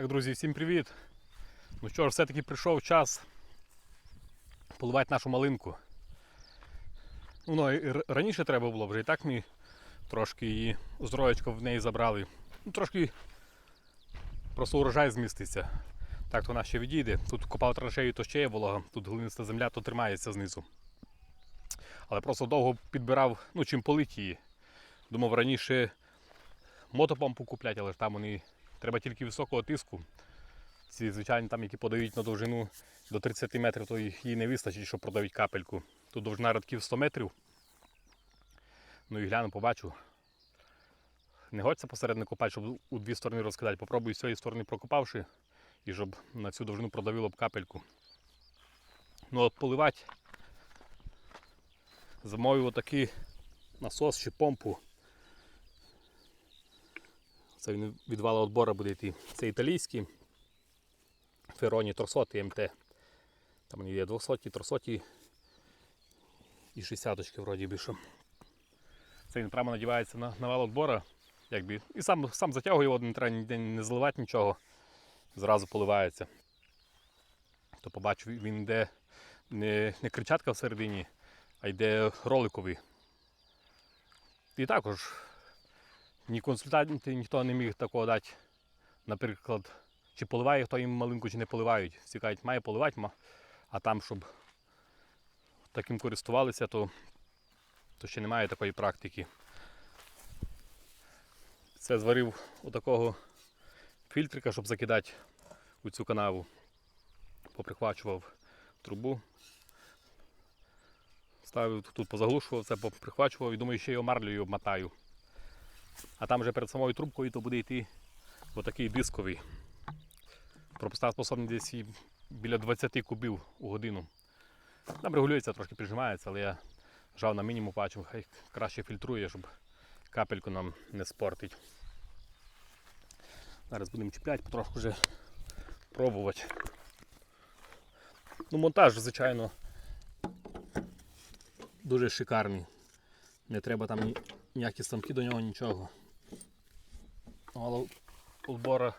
Так, друзі, всім привіт! Ну що ж, все-таки прийшов час поливати нашу малинку. Ну, ну, раніше треба було вже і так ми трошки її здроєчко в неї забрали. Ну, трошки просто урожай зміститься. Так то вона ще відійде. Тут копав траншею, то ще є волога, тут глиниста земля, то тримається знизу. Але просто довго підбирав, ну чим полить її. Думав раніше мотопомпу купляти, але ж там вони треба тільки високого тиску. Ці звичайні там, які подають на довжину до 30 метрів, то їй не вистачить, щоб продають капельку. Тут довжина рядків 100 метрів. Ну і гляну, побачу. Не годься посередньо копати, щоб у дві сторони розкидати. Попробую з цієї сторони прокопавши, і щоб на цю довжину продавило б капельку. Ну от поливати зимою отакий насос чи помпу. Це він від вала відбору буде йти. Це італійський. Фероні 300 МТ. Там вони є 200, 300 і 60 вроді більше. Це він прямо надівається на, на вал відбора. Якби. І сам, сам затягує його, не треба ніде не заливати нічого. Зразу поливається. То побачу, він йде не, не кричатка всередині, а йде роликовий. І також ні консультанти ніхто не міг такого дати. Наприклад, чи поливає хто їм малинку, чи не поливають. Всі кажуть, має поливати, а там, щоб таким користувалися, то, то ще немає такої практики. Це зварив отакого фільтрика, щоб закидати у цю канаву. Поприхвачував трубу. Ставив тут позаглушував це, поприхвачував і думаю, ще його марлею обмотаю. А там вже перед самою трубкою то буде йти отакий дисковий. Пропуста способний десь і біля 20 кубів у годину. Там регулюється, трошки піджимається, але я жав на мінімум бачив, хай краще фільтрує, щоб капельку нам не спортить. Зараз будемо чіпляти, потрошку вже пробувати. Ну, монтаж, звичайно, дуже шикарний. Не треба там ні- ніякі станки до нього, нічого. Але отбора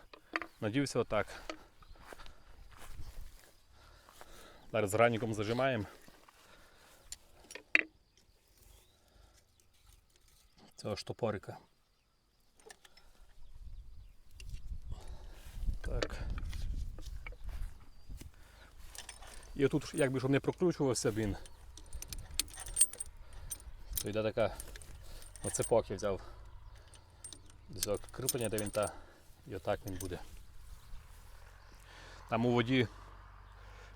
надівся отак. Зараз з граніком зажимаємо. Цього штопорика. Так. І отут, якби щоб не прокручувався він, то йде така оцепок я взяв цього кріплення до винта і отак він буде. Там у воді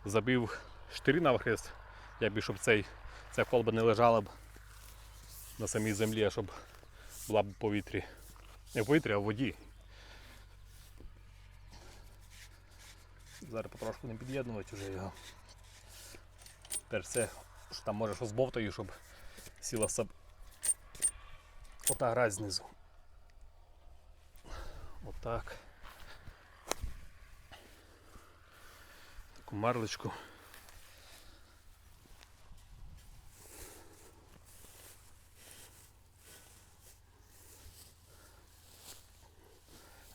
забив штири навхрест, якби щоб цей, ця колба не лежала б на самій землі, а щоб була б в повітрі. Не в повітрі, а в воді. Зараз потрошку не під'єднувати вже його. Тепер все, що там може що з бовтою, щоб сіла. Ота грязь знизу. Отак. Таку марлечку.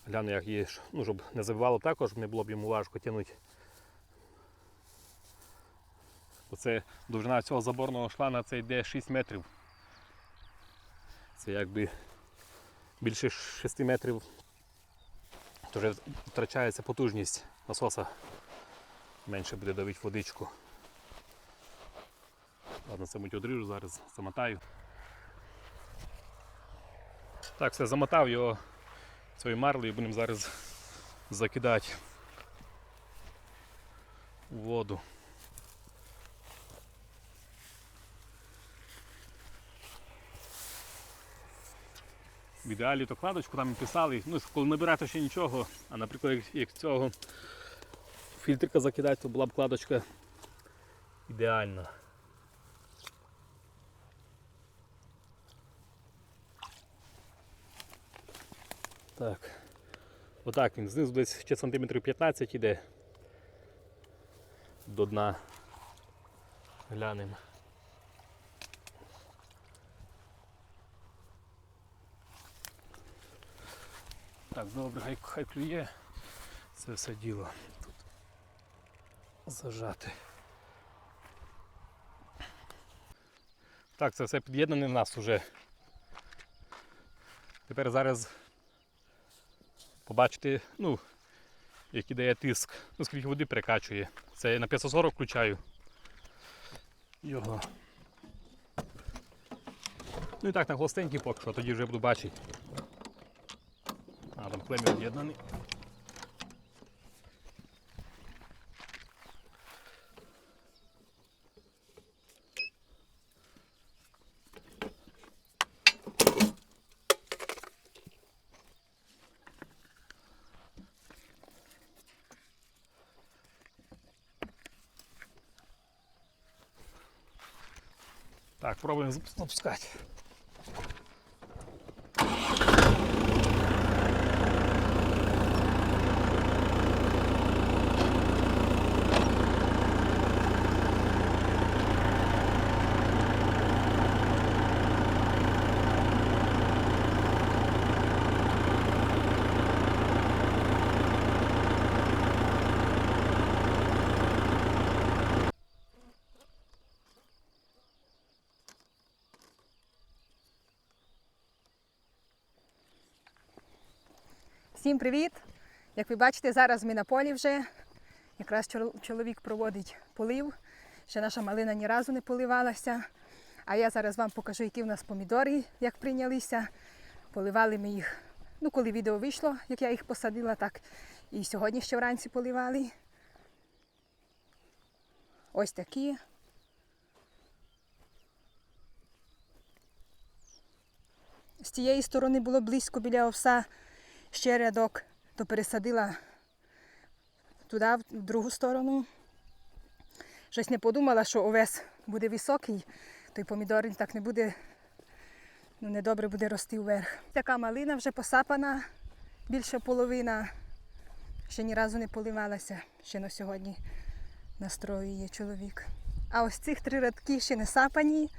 Гляну, як її, ну, щоб не забивало також, не було б йому важко тягнути. Оце довжина цього заборного шлана це йде 6 метрів. Це якби більше 6 метрів, то вже втрачається потужність насоса. Менше буде давити водичку. Ладно, це мить одріжу зараз, замотаю. Так, все, замотав його цією марлею, будемо зараз закидати у воду. В ідеалі то кладочку там писали, ну коли набирати ще нічого, а наприклад як, як цього фільтрика закидати, то була б кладочка ідеальна. Так. Отак він знизу десь ще сантиметрів 15 іде до дна. Глянемо. Так, добре, хай, хай клює. це все діло тут зажати. Так, це все під'єднане в нас уже. Тепер зараз побачити, ну, який дає тиск, ну, скільки води перекачує. Це я на 540 включаю його. Ну і так на холостенький поки що, тоді вже буду бачити. А, там клемі об'єднаний. Так, пробуємо зап- запускати. Всім привіт! Як ви бачите, зараз ми на полі вже. Якраз чол- чоловік проводить полив. Ще наша малина ні разу не поливалася. А я зараз вам покажу, які в нас помідори, як прийнялися. Поливали ми їх, ну коли відео вийшло, як я їх посадила, так і сьогодні ще вранці поливали. Ось такі. З цієї сторони було близько біля овса ще рядок, то пересадила туди, в другу сторону. Щось не подумала, що овес буде високий, той помідор так не буде, ну недобре буде рости вверх. Така малина вже посапана, більше половина. Ще ні разу не поливалася, ще на сьогодні настроює чоловік. А ось цих три рядки ще не сапані.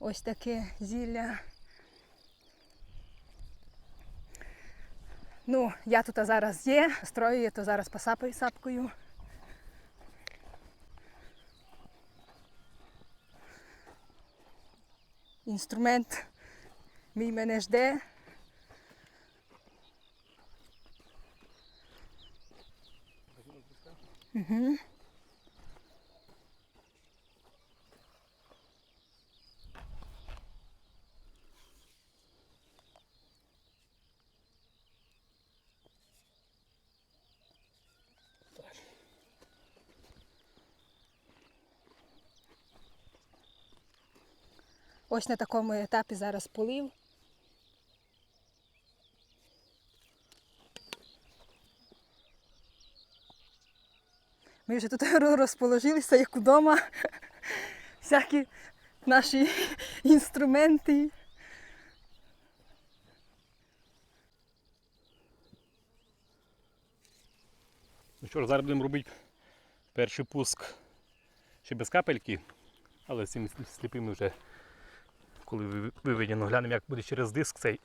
Ось таке зілля. Ну, я тут зараз є, строю, то зараз посапаю сапкою. Інструмент мій мене жде. Угу. Ось на такому етапі зараз полив. Ми вже тут розположилися, як удома. Всякі наші інструменти. Ну що ж, зараз будемо робити перший пуск ще без капельки, але з цими сліпими вже коли ви- виведено, глянемо, як буде через диск цей.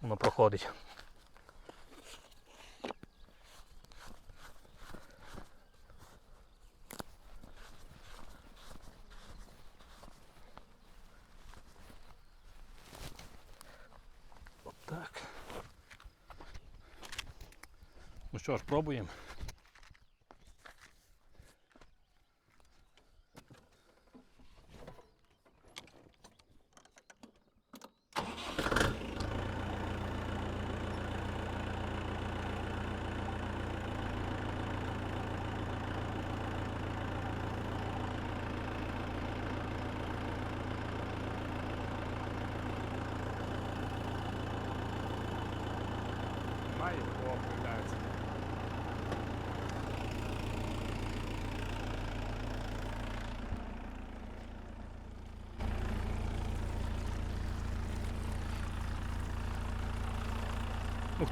Воно проходить. Отак. Ну що ж, пробуємо.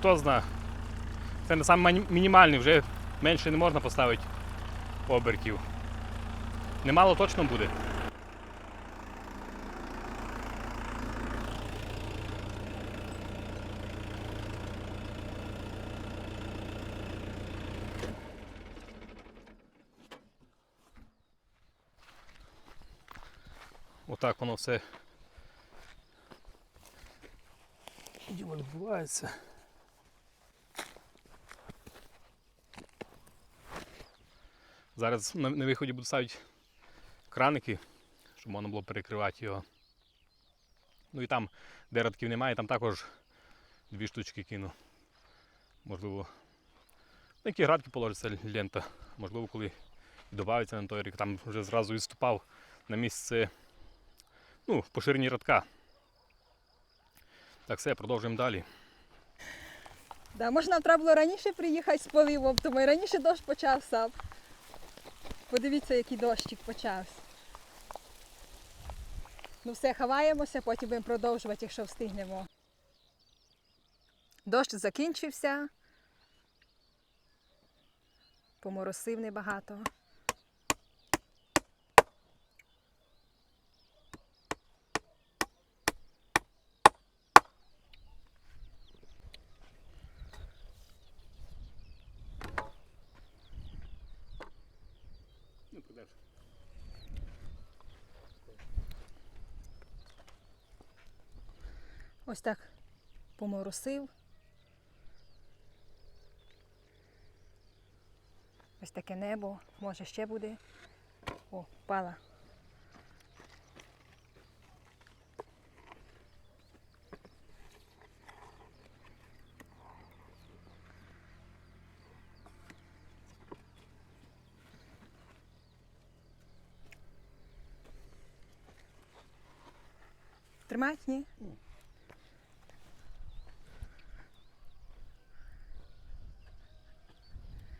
хто знає. Це не саме мінімальний, вже менше не можна поставити обертів. Немало точно буде. Отак воно все відбувається. Зараз на, на виході буду ставити краники, щоб можна було перекривати його. Ну і там, де радків немає, там також дві штучки кину. Можливо, на які градки положиться лента. Можливо, коли додається на той рік, там вже зразу відступав на місце ну, по радка. Так, все, продовжуємо далі. Да, може нам треба було раніше приїхати з поливом, тому і раніше дощ почався. Подивіться, який дощик почався. Ну все, ховаємося, потім будемо продовжувати, якщо встигнемо. Дощ закінчився. Поморосив небагато. Ну, подальше. Ось так поморосив. Ось таке небо, може ще буде. О, впала. Тримать, ні?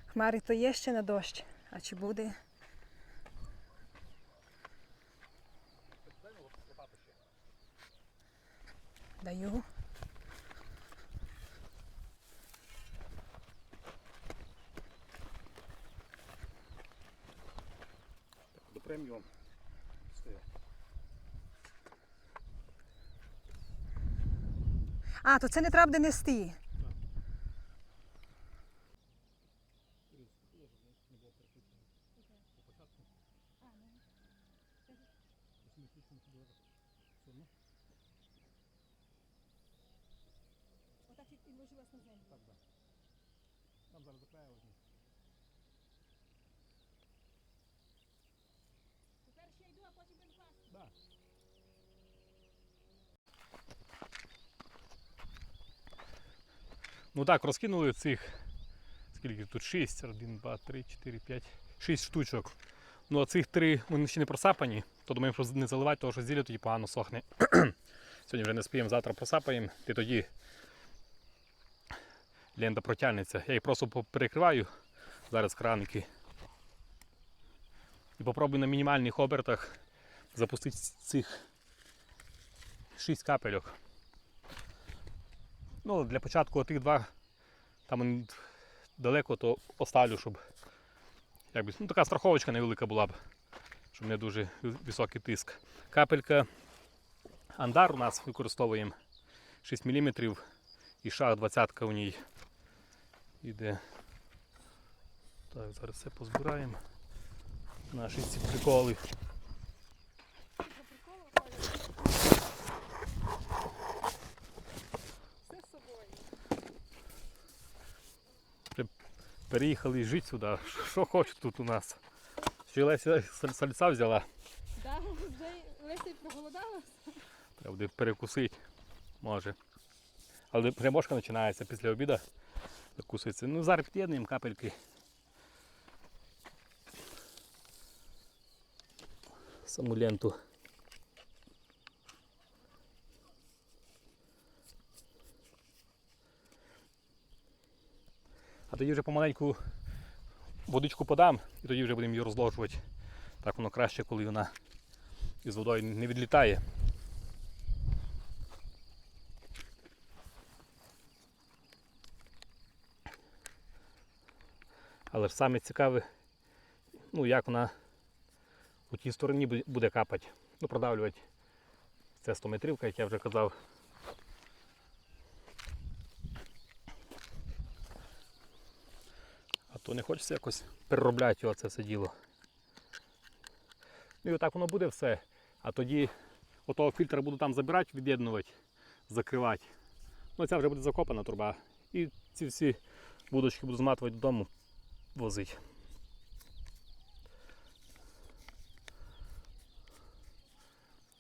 Хмари то є ще на дощ, а чи буде? Даю. До преміум. А, то це не треба буде нести. Там зараз заклеїли. Ну так, розкинули цих. Скільки тут? 6, 1, 2, 3, 4, 5, 6 штучок. Ну а цих три вони ще не просапані, то думаємо, що не заливати, тому що зілля тоді погано сохне. Сьогодні вже не спіємо, завтра просапаємо, і тоді лента протягнеться. Я їх просто перекриваю зараз краники. І попробую на мінімальних обертах запустити цих 6 капельок. Ну, для початку тих два там далеко, то оставлю, щоб якби, ну, така страховочка невелика була б, щоб не дуже високий тиск. Капелька Андар у нас використовуємо 6 мм і шаг 20 у ній іде. Так, зараз все позбираємо. Наші ці приколи. Все з собою. Переїхали жити сюди. Що хочуть тут у нас. Ще Леся сальця взяла. Да, вже Леся проголодалася. Треба буде перекусити. Може. Але грибошка починається після обіду. Закусується. Ну, зараз під'єднуємо капельки. Саму ленту. Тоді вже помаленьку водичку подам і тоді вже будемо її розложувати. Так воно краще, коли вона із водою не відлітає. Але ж саме цікаве, ну як вона у тій стороні буде капати. Ну, продавлювати. Це 100 метрівка, як я вже казав. То не хочеться якось переробляти його це все діло. Ну і отак воно буде все. А тоді Отого фільтра буду там забирати, від'єднувати, закривати. Ну, ця вже буде закопана труба. І ці всі будочки буду зматувати додому, возити.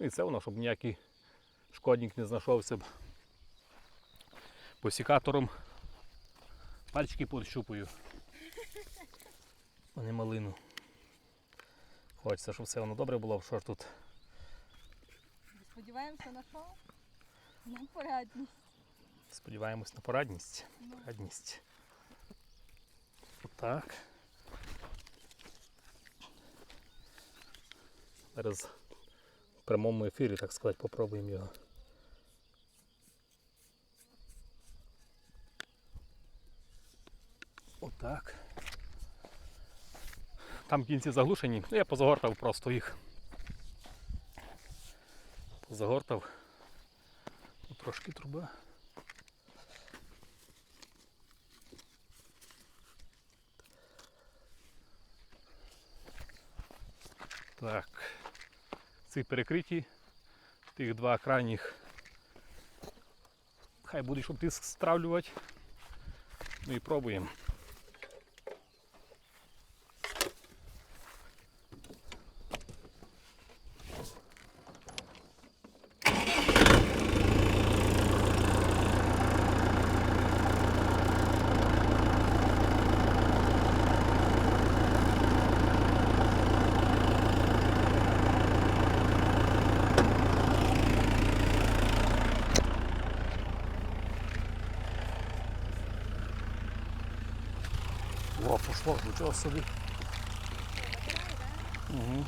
І це воно, щоб ніякий шкодник не знайшовся б. Посікатором пальчики підщупую. А не малину. Хочеться, щоб все воно добре було, що ж тут. Сподіваємося на що? На порядність. Сподіваємось на порадність. Порадність. Отак. Зараз в прямому ефірі, так сказати, попробуємо його. Отак. Там кінці заглушені. Ну, я позагортав просто їх. Позагортав. Трошки труба. Так. Ці перекриті. Тих два крайніх. Хай буде, щоб тиск стравлювати. Ну і пробуємо. О, пошло, нічого собі. Угу.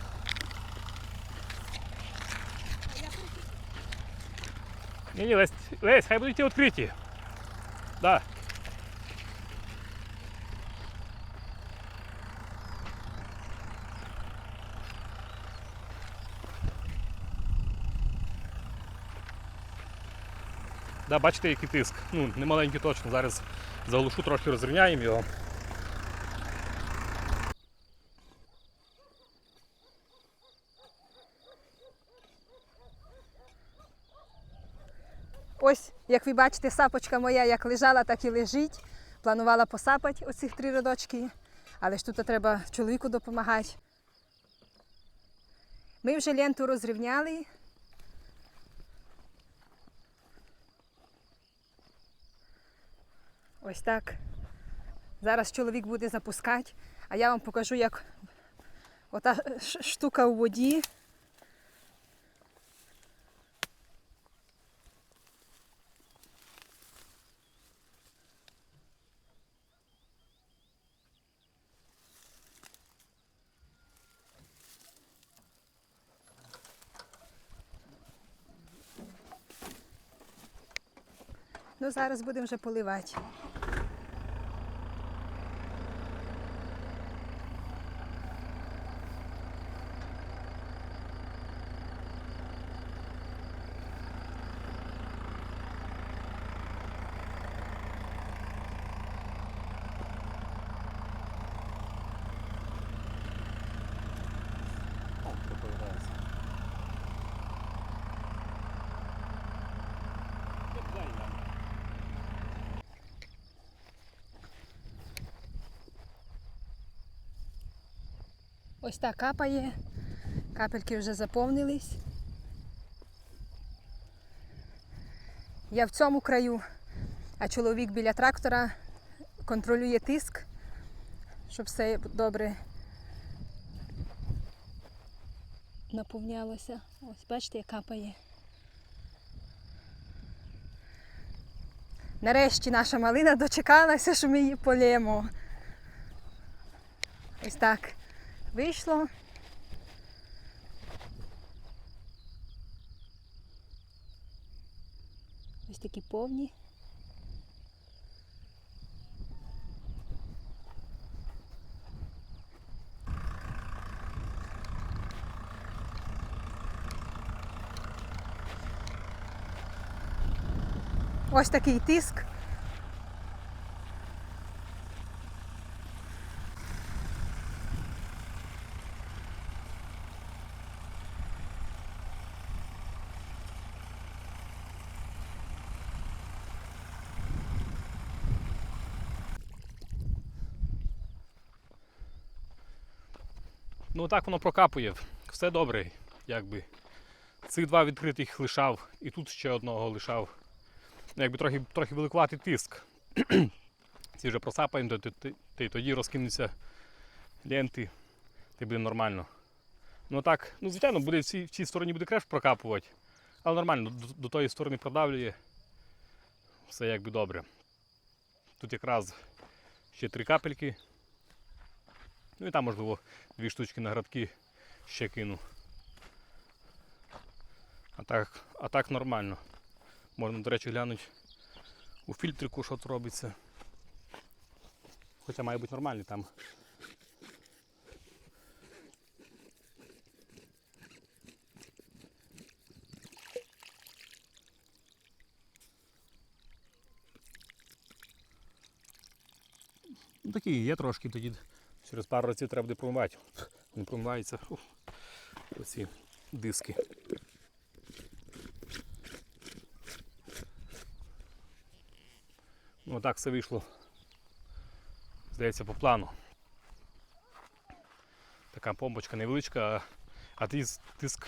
Ні, ні, Лесь, Лесь, хай будуть ті відкриті. Да. Да, бачите, який тиск. Ну, не маленький точно. Зараз заглушу, трошки розрівняємо його. Ось, як ви бачите, сапочка моя як лежала, так і лежить. Планувала посапати оцих три рядочки, але ж тут треба чоловіку допомагати. Ми вже ленту розрівняли. Ось так. Зараз чоловік буде запускати, а я вам покажу, як ота штука у воді. Ну, зараз будемо вже поливати. Ось так капає. Капельки вже заповнились. Я в цьому краю, а чоловік біля трактора контролює тиск, щоб все добре наповнялося. Ось бачите, як капає. Нарешті наша малина дочекалася, що ми її полємо. Ось так вийшло. Ось такі повні. Ось такий тиск. Ну так воно прокапує. Все добре, якби. Цих два відкритих лишав, і тут ще одного лишав. Якби трохи, трохи великуватий тиск. Ці вже просапаємо, то, то, то, то тоді розкинуться ленти, і буде нормально. Ну так, ну звичайно, буде в цій, в цій стороні буде креш прокапувати, але нормально, до, до тої сторони продавлює. Все якби добре. Тут якраз ще три капельки. Ну і там, можливо, дві штучки на градки ще кину. А так, а так нормально. Можна, до речі, глянути у фільтрику, що тут робиться. Хоча має бути нормальний там. Ну такі є трошки, тоді через пару разів треба буде промивати. Не промиваються оці диски. Ну так все вийшло. Здається, по плану. Така помпочка невеличка, а- тиск,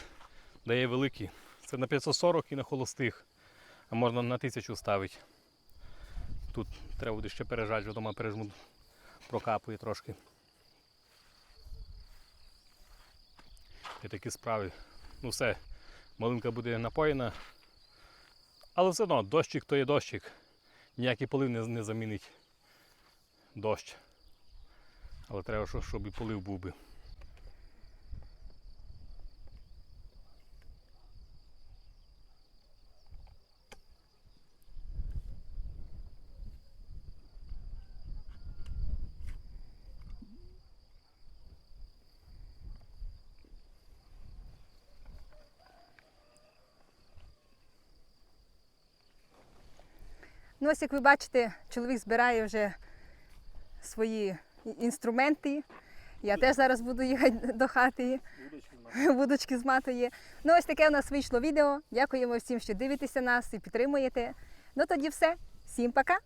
дає великий. Це на 540 і на холостих, а можна на 1000 ставити. Тут треба буде ще пережати, вдома пережму, прокапує трошки. І такі справи. Ну все, малинка буде напоєна. Але все одно, дощик то є дощик. Ніякий полив не, не замінить дощ. Але треба, щоб, і полив був би. Ну, ось як ви бачите, чоловік збирає вже свої інструменти. Я теж зараз буду їхати до хати. Будочки матої. Ну, ось таке у нас вийшло відео. Дякуємо всім, що дивитеся нас і підтримуєте. Ну тоді все. Всім пока!